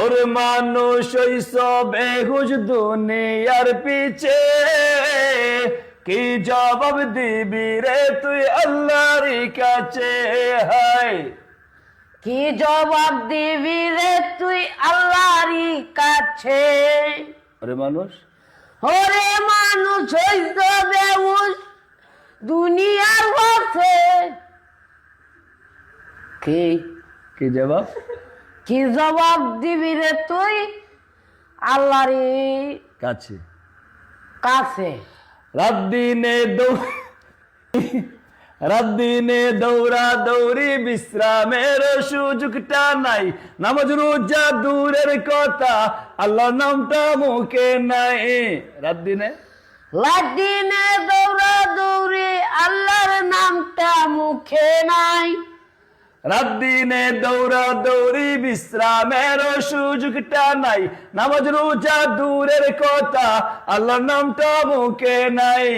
ওর মানুষ সবে হুজ দুনিয়ার পিছে। কি জবাব দিবি রে তুই আল্লাহর কাছে? হায় কি জবাব দিবি রে তুই আল্লাহরই কাছে? ওরে মানুষ? ওরে মানুষ হইত দুনিয়ার পথে। কি? কি জবাব? কি জবাব দিবি রে তুই? আল্লাহরই কাছে। কাছে। রাত দিনে দৌ রাত দিনে দৌড়া দৌড়ি বিশ্রামের সুযোগটা নাই। নামাজ রোজা দূরের কথা আল্লাহ নামটা মুখে নাই। রাত দিনে লাদিনে দৌড়া দৌড়ি আল্লাহর নামটা মুখে নাই। রাত দিনে দৌড়া দৌড়ি বিশ্রামের সুযোগটা নাই। নামাজ রোজা দূরের কথা আল্লাহ নামটা মুখে নাই।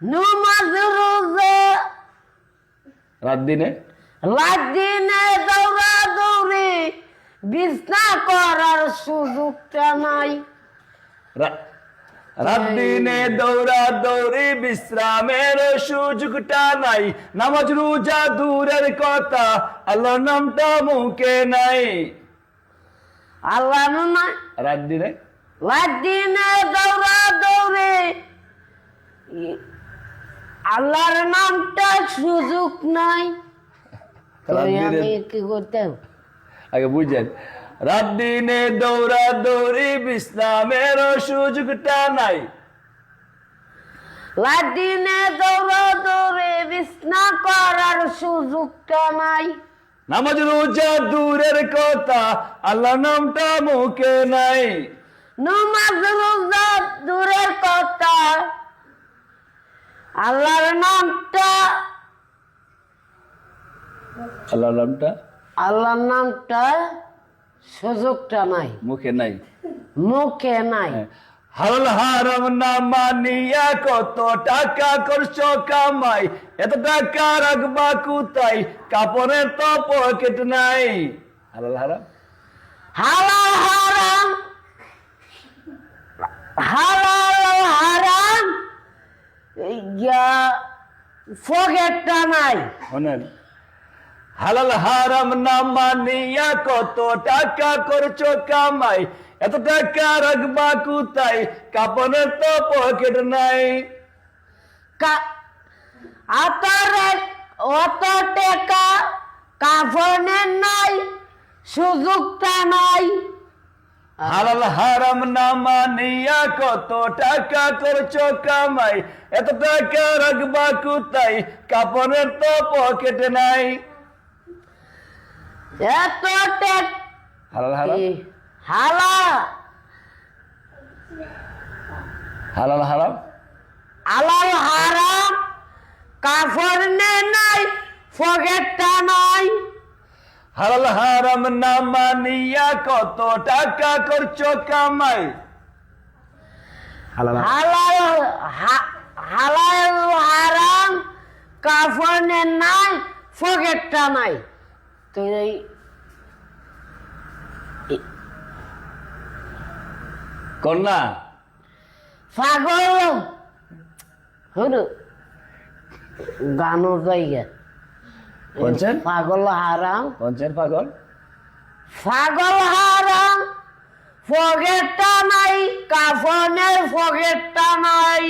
নুমাজ রোজা। রাত দিনে? দৌড়া দৌড়ি বিছনা করার সুযোগটা নাই। রাত দিনে দৌড়া দৌড়ি বিশ্রামের সুযোগটা নাই। নামাজ রোজা দূরের কথা আল্লাহ নামটা মুখে নাই। আল্লাহ না রাত দিনে দৌড়া দৌড়ি আল্লাহর নামটা সুযোগ নাই। রাত আমি কি করতাম? আগে বুঝেন রাত দিনে দৌড়া দৌড়ি বিশ্রামের সুযোগটা নাই। লাদিনে দৌড়া দৌড়ে বিছনা করার সুযোগটা নাই। নামাজ রোজা দূরের কথা আল্লাহ নামটা মুখে নাই। নমাজ রোজা দূরের কথা আল্লাহর নামটা আল্লাহ নামটা? আল্লাহর নামটা সুযোগটা নাই। মুখে নাই। মুখে নাই। হালাল হারাম না মানিয়া কত টাকা করছ কামাই? এত টাকা রাখবা কোথায়? কাপড়ের তো পকেট নাই। হালাল হারাম? হালাল হারাম? হালাল হারাম? ফগেটটা নাই। শোনেন হালাল হারাম না মানিয়া কত টাকা করছ কামাই? এত টাকা রাখবা কোথায়? কাপড়ের তো পকেট নাই। অত টেকা কাফনের নাই সুযোগটা নাই। হালাল হারাম না মানিয়া কত টাকা করছ কামাই? এত টাকা রাখবা কোথায়? কাপড়ের তো পকেট নাই। এত টেক হালাল হারাম হালা হালাল। হারাম আলাল হারাম। কাফনে নাই ফগেটটা নাই। হালাল হারাম না মানিয়া কত টাকা করছ কামাই? হালাল হালাল। হালাল হারাম। কাফনে নাই ফগেটটা নাই। তো এই কন্যা। পাগল। হলো গানো জায়গা। বলছেন? পাগল হারাম। পঞ্চের পাগল? পাগল হারাম। ফগেটটা নাই কাফনের ফগেটটা নাই।